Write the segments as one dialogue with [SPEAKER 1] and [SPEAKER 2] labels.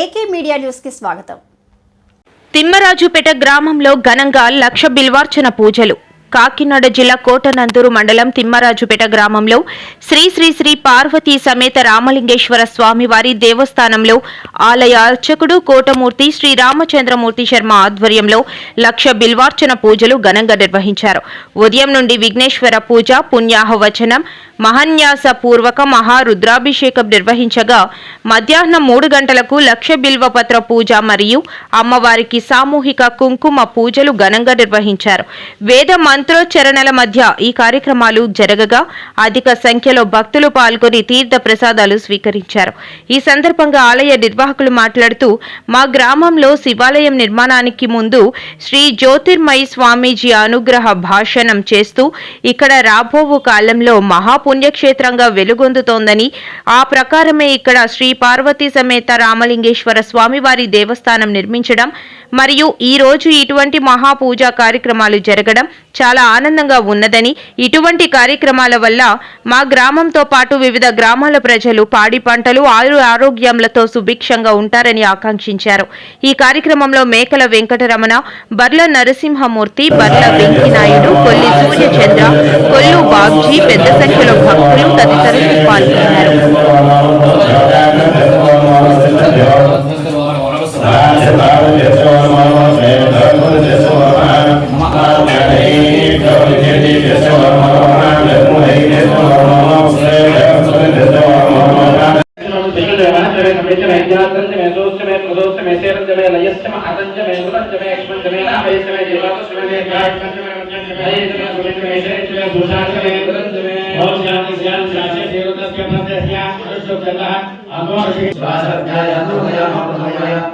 [SPEAKER 1] AK media న్యూస్కి స్వాగతం.
[SPEAKER 2] తిమ్మరాజుపేట గ్రామంలో ఘనంగా లక్ష బిల్వార్చన పూజలు. కాకినాడ జిల్లా కోటనందూరు మండలం తిమ్మరాజుపేట గ్రామంలో శ్రీ శ్రీ శ్రీ పార్వతీ సమేత రామలింగేశ్వర స్వామివారి దేవస్థానంలో ఆలయ అర్చకుడు కోటమూర్తి శ్రీ రామచంద్రమూర్తి శర్మ ఆధ్వర్యంలో లక్ష బిల్వార్చన పూజలు ఘనంగా నిర్వహించారు. ఉదయం నుండి విఘ్నేశ్వర పూజ పుణ్యాహవచనం మహన్యాస పూర్వక మహారుద్రాభిషేకం నిర్వహించగా మధ్యాహ్నం మూడు గంటలకు లక్ష బిల్వపత్ర పూజ మరియు అమ్మవారికి సామూహిక కుంకుమ పూజలు ఘనంగా నిర్వహించారు. వేద మంత్రోచ్చరణల మధ్య ఈ కార్యక్రమాలు జరగగా అధిక సంఖ్యలో భక్తులు పాల్గొని తీర్థ ప్రసాదాలు స్వీకరించారు. ఈ సందర్భంగా ఆలయ నిర్వాహకులు మాట్లాడుతూ మా గ్రామంలో శివాలయం నిర్మాణానికి ముందు శ్రీ జ్యోతిర్మయి స్వామీజీ అనుగ్రహ భాషణం చేస్తూ ఇక్కడ రాబోవు కాలంలో మహాపుణ్యక్షేత్రంగా వెలుగొందుతోందని ఆ ప్రకారమే ఇక్కడ శ్రీ పార్వతీ సమేత రామలింగేశ్వర స్వామివారి దేవస్థానం నిర్మించడం మరియు ఈ రోజు ఇటువంటి మహాపూజా కార్యక్రమాలు జరగడం చాలా ఆనందంగా ఉన్నదని ఇటువంటి కార్యక్రమాల వల్ల మా గ్రామంతో పాటు వివిధ గ్రామాల ప్రజలు పాడి పంటలు ఆయు ఆరోగ్యంలతో సుభిక్షంగా ఉంటారని ఆకాంక్షించారు. ఈ కార్యక్రమంలో మేకల వెంకటరమణ బర్ల నరసింహమూర్తి బర్ల వెంకినాయుడు కొల్లి సూర్యచంద్ర కొల్లు బాబ్జీ పెద్ద సంఖ్యలో భక్తులు తదితరులు పాల్గొన్నారు.
[SPEAKER 3] कमे च मे ज्ञातं च मे दोश्च मे प्रदोश्च मे सेरं च मे लयश्च मे आतं च मे सुरं च मे यक्ष्मं च मे नाभये च मे देवातं च मे मे गायकं च मे मज्जं च मे हये च मे सुरे च मे शे च मे भूषां च मे कृतं च मे भवज्ञानं ज्ञानं चाचे देवतस्य पदस्य पुरुषो जलः अमोषि
[SPEAKER 4] स्वासध्यायानो मया मया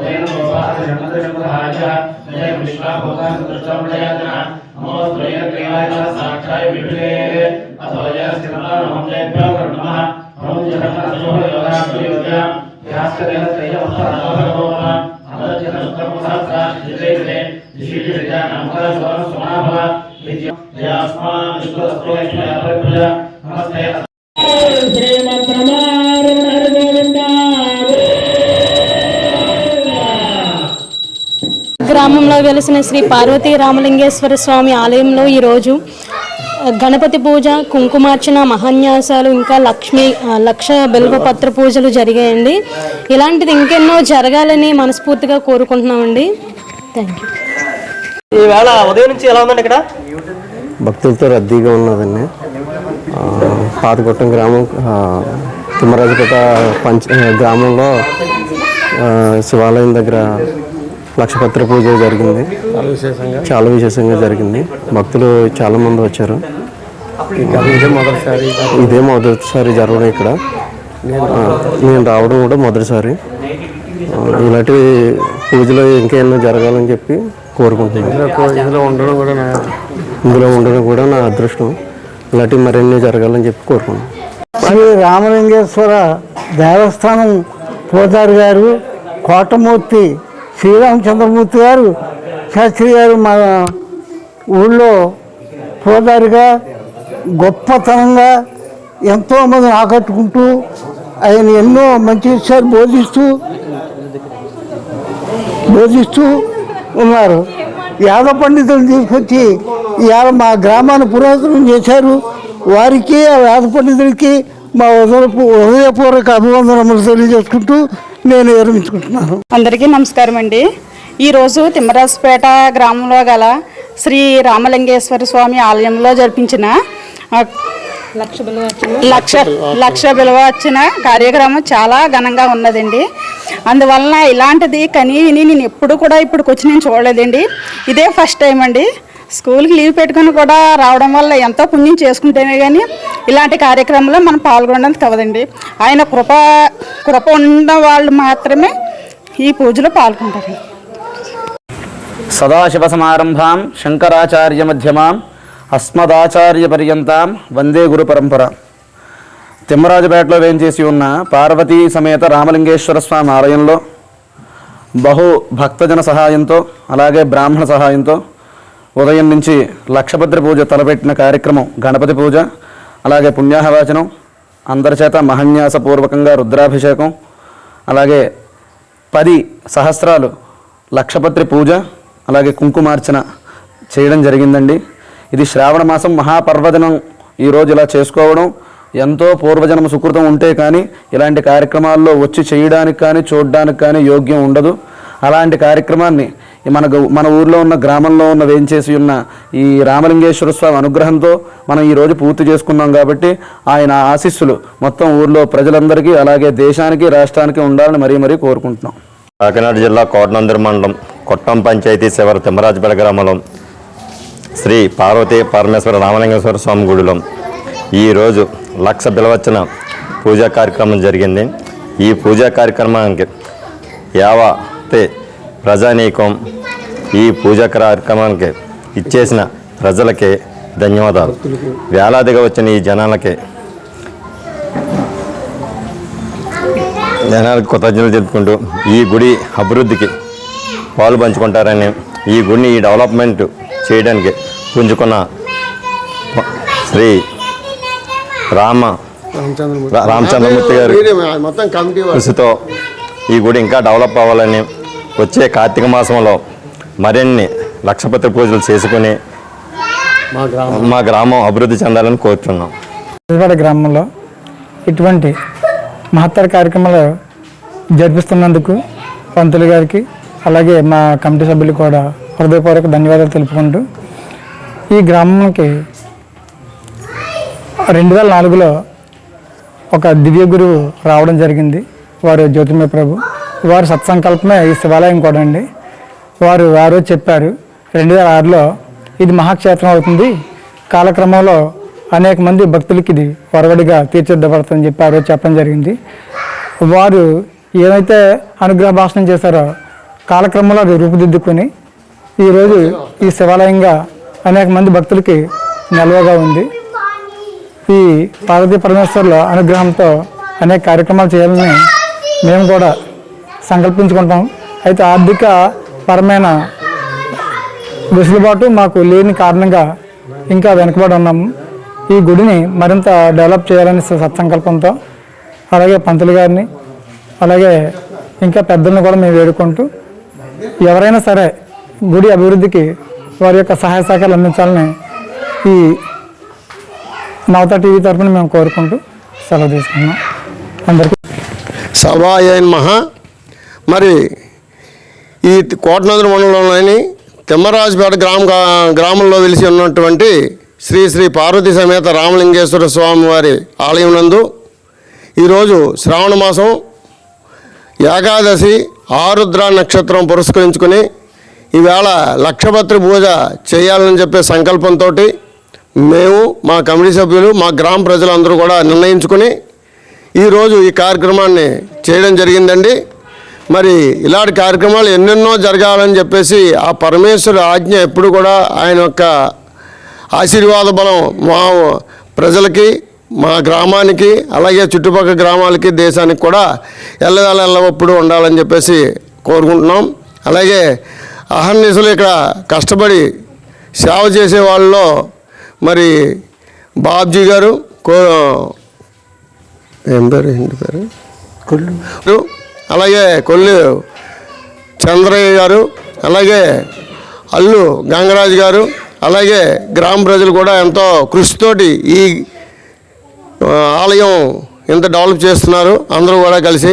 [SPEAKER 4] उदयन
[SPEAKER 3] गोपाल जन्मद जन्मराज जय विश्वा भगवान दृष्टामृतयादना नमो त्रय देवाय साक्षाय विपिले अथो जय श्रीमदान हम जय प्यावर नमः। हम जय हसो योगा प्रयोज्य ध्यास देह त्रय अवतार भगवान अनर्जन उत्तम सहस्रा जय जय ऋषि जय नमः स्वर सुनाभ जय आस्मा विश्व स्त्रोत्र नमस्ते श्रीमद्रमा
[SPEAKER 5] గ్రామంలో వెలిసిన శ్రీ పార్వతీ రామలింగేశ్వర స్వామి ఆలయంలో ఈరోజు గణపతి పూజ కుంకుమార్చన మహాన్యాసాలు ఇంకా లక్ష్మి లక్ష బిల్వపత్ర పూజలు జరిగాయండి. ఇలాంటిది ఇంకెన్నో జరగాలని మనస్ఫూర్తిగా కోరుకుంటున్నామండి. థ్యాంక్ యూ
[SPEAKER 4] ఈవేళ ఉదయం నుంచి ఎలా ఉందండి ఇక్కడ?
[SPEAKER 6] భక్తులతో రద్దీగా ఉన్నదండి. ఆ, పాతకొట్టం గ్రామం ఆ, తిమ్మరాజుపేట పంచ గ్రామంలో శివాలయం దగ్గర లక్షపత్ర పూజ జరిగింది. చాలా విశేషంగా. జరిగింది. భక్తులు చాలా మంది వచ్చారు. ఇదే మొదటిసారి జరగడం. ఇక్కడ. నేను రావడం కూడా మొదటిసారి. ఇలాంటి పూజలు ఇంకా ఎన్నో జరగాలని చెప్పి కోరుకుంటున్నాను.
[SPEAKER 7] ఇందులో ఉండడం కూడా నా
[SPEAKER 6] ఇందులో ఉండడం కూడా నా అదృష్టం. ఇలాంటివి మరిన్ని జరగాలని చెప్పి కోరుకుంటున్నాను.
[SPEAKER 8] శ్రీ రామలింగేశ్వర దేవస్థానం పూజారి గారు కోటమూర్తి శ్రీరామచంద్రమూర్తి గారు శాస్త్రి గారు మా ఊళ్ళో పూజారిగా గొప్పతనంగా ఎంతోమందిని ఆకట్టుకుంటూ ఆయన ఎన్నో మంచి విషయాలు బోధిస్తూ బోధిస్తూ ఉన్నారు. యాదవ పండితులు తీసుకొచ్చి ఇవాళ మా గ్రామాన్ని పురాతనం చేశారు. వారికి ఆ వేద పండితులకి మా ఉదయ హృదయపూర్వక అభివందనములు తెలియజేసుకుంటూ నేను విరమించుకుంటున్నాను.
[SPEAKER 9] అందరికీ నమస్కారం అండి. ఈరోజు తిమ్మరాజుపేట గ్రామంలో గల శ్రీ రామలింగేశ్వర స్వామి ఆలయంలో జరిపించిన
[SPEAKER 5] లక్ష బిల్వచ్చిన
[SPEAKER 9] లక్ష లక్ష విలువ వచ్చిన కార్యక్రమం చాలా ఘనంగా ఉన్నదండి. అందువలన ఇలాంటిది కనీ విని నేను ఎప్పుడు కూడా ఇప్పటికి వచ్చి నేను చూడలేదండి. ఇదే ఫస్ట్ టైం అండి. స్కూల్కి లీవ్ పెట్టుకుని కూడా రావడం వల్ల ఎంతో పుణ్యం చేసుకుంటేనే కానీ ఇలాంటి కార్యక్రమంలో మనం పాల్గొనడానికి కవదండి ఆయన కృప కృప ఉన్న వాళ్ళు మాత్రమే ఈ పూజలో పాల్గొంటారు.
[SPEAKER 10] సదాశివ సమారంభాం శంకరాచార్య మధ్యమాం అస్మదాచార్య పర్యంతం వందే గురు పరంపర. తిమ్మరాజుపేటలో వేంచేసి ఉన్న పార్వతీ సమేత రామలింగేశ్వర స్వామి ఆలయంలో బహు భక్తజన సహాయంతో అలాగే బ్రాహ్మణ సహాయంతో ఉదయం నుంచి లక్షభద్ర పూజ తలపెట్టిన కార్యక్రమం గణపతి పూజ అలాగే పుణ్యాహవాచనం అందరి చేత మహన్యాసపూర్వకంగా రుద్రాభిషేకం అలాగే పది సహస్రాలు లక్షపత్రి పూజ అలాగే కుంకుమార్చన చేయడం జరిగిందండి. ఇది శ్రావణ మాసం మహాపర్వదినం. ఈరోజు ఇలా చేసుకోవడం ఎంతో పూర్వజన్మ సుకృతం ఉంటే కానీ ఇలాంటి కార్యక్రమాల్లో వచ్చి చేయడానికి కానీ చూడడానికి కానీ యోగ్యం ఉండదు. అలాంటి కార్యక్రమాన్ని మనకు మన మన ఊర్లో ఉన్న గ్రామంలో ఉన్న వేంచేసి ఉన్న ఈ రామలింగేశ్వర స్వామి అనుగ్రహంతో మనం ఈరోజు పూర్తి చేసుకున్నాం కాబట్టి ఆయన ఆశీస్సులు మొత్తం ఊర్లో ప్రజలందరికీ అలాగే దేశానికి రాష్ట్రానికి ఉండాలని మరీ మరీ కోరుకుంటున్నాం.
[SPEAKER 11] కాకినాడ జిల్లా కోటనందర్ మండలం కొట్టం పంచాయతీ శివర తిమ్మరాజపేట గ్రామంలో శ్రీ పార్వతీ పరమేశ్వర రామలింగేశ్వర స్వామి గుడిలో ఈరోజు లక్ష బిలవచ్చిన పూజా కార్యక్రమం జరిగింది. ఈ పూజా కార్యక్రమానికి యావతే ప్రజానీకం ఈ పూజా కార్యక్రమానికి ఇచ్చేసిన ప్రజలకి ధన్యవాదాలు. వేలాదిగా వచ్చిన ఈ జనాలకి. జనాలకు కృతజ్ఞతలు చెప్పుకుంటూ ఈ గుడి అభివృద్ధికి పాలు పంచుకుంటారని ఈ గుడిని ఈ డెవలప్మెంట్ చేయడానికి పుంజుకున్న శ్రీ రామ
[SPEAKER 12] రామచంద్రమూర్తి. గారు
[SPEAKER 11] కృషితో ఈ గుడి ఇంకా డెవలప్ అవ్వాలని వచ్చే కార్తీక మాసంలో మరిన్ని లక్షపతి పూజలు చేసుకుని
[SPEAKER 12] మా గ్రామం.
[SPEAKER 11] మా గ్రామం అభివృద్ధి చెందాలని కోరుతున్నాం.
[SPEAKER 13] విజయవాడ గ్రామంలో ఇటువంటి మహత్తర కార్యక్రమాలు జరిపిస్తున్నందుకు పంతులు గారికి అలాగే మా కమిటీ సభ్యులు కూడా హృదయపూర్వక ధన్యవాదాలు తెలుపుకుంటూ ఈ గ్రామంకి రెండు వేల నాలుగులో ఒక దివ్య గురువు రావడం జరిగింది వారు జ్యోతిమయ ప్రభు. వారి సత్సంకల్పమే ఈ శివాలయం కూడా అండి వారు ఆ రోజు చెప్పారు రెండు వేల ఆరులో ఇది మహాక్షేత్రం అవుతుంది. కాలక్రమంలో అనేక మంది భక్తులకి ఇది వరవడిగా తీర్చిదిద్దబడుతుందని చెప్పి ఆ రోజు చెప్పడం జరిగింది. వారు ఏమైతే అనుగ్రహ భాషణం చేశారో కాలక్రమంలో అది రూపుదిద్దుకొని ఈరోజు ఈ శివాలయంగా అనేక మంది భక్తులకి నిల్వగా ఉంది. ఈ పార్వతీ పరమేశ్వర్ల అనుగ్రహంతో అనేక కార్యక్రమాలు చేయాలని మేము కూడా సంకల్పించుకుంటాం. అయితే ఆర్థిక పరమైన వెసులుబాటు మాకు లేని కారణంగా ఇంకా వెనుకబడి ఉన్నాము ఈ గుడిని మరింత డెవలప్ చేయాలని సత్సంకల్పంతో అలాగే పంతులు గారిని అలాగే ఇంకా పెద్దలను కూడా మేము వేడుకుంటూ ఎవరైనా సరే గుడి అభివృద్ధికి వారి యొక్క సహాయ సహకారాలు అందించాలని ఈ నవత టీవీ తరఫున మేము కోరుకుంటూ సెలవు తీసుకున్నాం అందరికీ
[SPEAKER 12] సభాయన్ మహా మరి ఈ కోటనందుల మండలంలోని తిమ్మరాజుపేట గ్రామ గ్రామంలో వెలిసి ఉన్నటువంటి శ్రీ శ్రీ పార్వతీ సమేత రామలింగేశ్వర స్వామి వారి ఆలయం నందు ఈరోజు శ్రావణ మాసం ఏకాదశి ఆరుద్ర నక్షత్రం పురస్కరించుకొని ఈవేళ లక్షపత్రి పూజ చేయాలని చెప్పే సంకల్పంతో మేము మా కమిటీ సభ్యులు మా గ్రామ ప్రజలందరూ కూడా నిర్ణయించుకుని ఈరోజు ఈ కార్యక్రమాన్ని చేయడం జరిగిందండి. మరి ఇలాంటి కార్యక్రమాలు ఎన్నెన్నో జరగాలని చెప్పేసి ఆ పరమేశ్వరు ఆజ్ఞ ఎప్పుడు కూడా ఆయన యొక్క ఆశీర్వాద బలం మా ప్రజలకి మా గ్రామానికి అలాగే చుట్టుపక్కల గ్రామాలకి దేశానికి కూడా ఎల్లవేళ ఎల్లప్పుడు ఉండాలని చెప్పేసి కోరుకుంటున్నాం. అలాగే అహర్నిశలు ఇక్కడ కష్టపడి సేవ చేసే వాళ్ళలో మరి బాబ్జీ గారు కో ఏం పేరు ఏంటి పేరు? అలాగే కొల్లు చంద్రయ్య గారు అలాగే అల్లు గంగరాజు గారు అలాగే గ్రామ ప్రజలు కూడా ఎంతో కృషితోటి ఈ ఆలయం ఇంత డెవలప్ చేస్తున్నారు. అందరూ కూడా కలిసి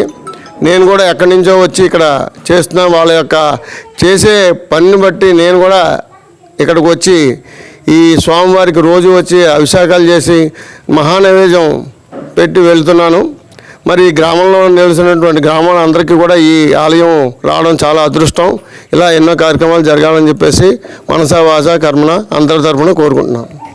[SPEAKER 12] నేను కూడా ఎక్కడి నుంచో వచ్చి ఇక్కడ చేస్తున్నాను. వాళ్ళ యొక్క చేసే పనిని బట్టి నేను కూడా ఇక్కడికి వచ్చి ఈ స్వామివారికి రోజు వచ్చి అభిషేకాలు చేసి మహానైవేద్యం పెట్టి వెళ్తున్నాను. మరి ఈ గ్రామంలో నిలిచినటువంటి గ్రామాలందరికీ కూడా ఈ ఆలయం రావడం చాలా అదృష్టం. ఇలా ఎన్నో కార్యక్రమాలు జరగాలని చెప్పేసి మనసా వాస కర్మన అందరి తరఫున కోరుకుంటున్నాను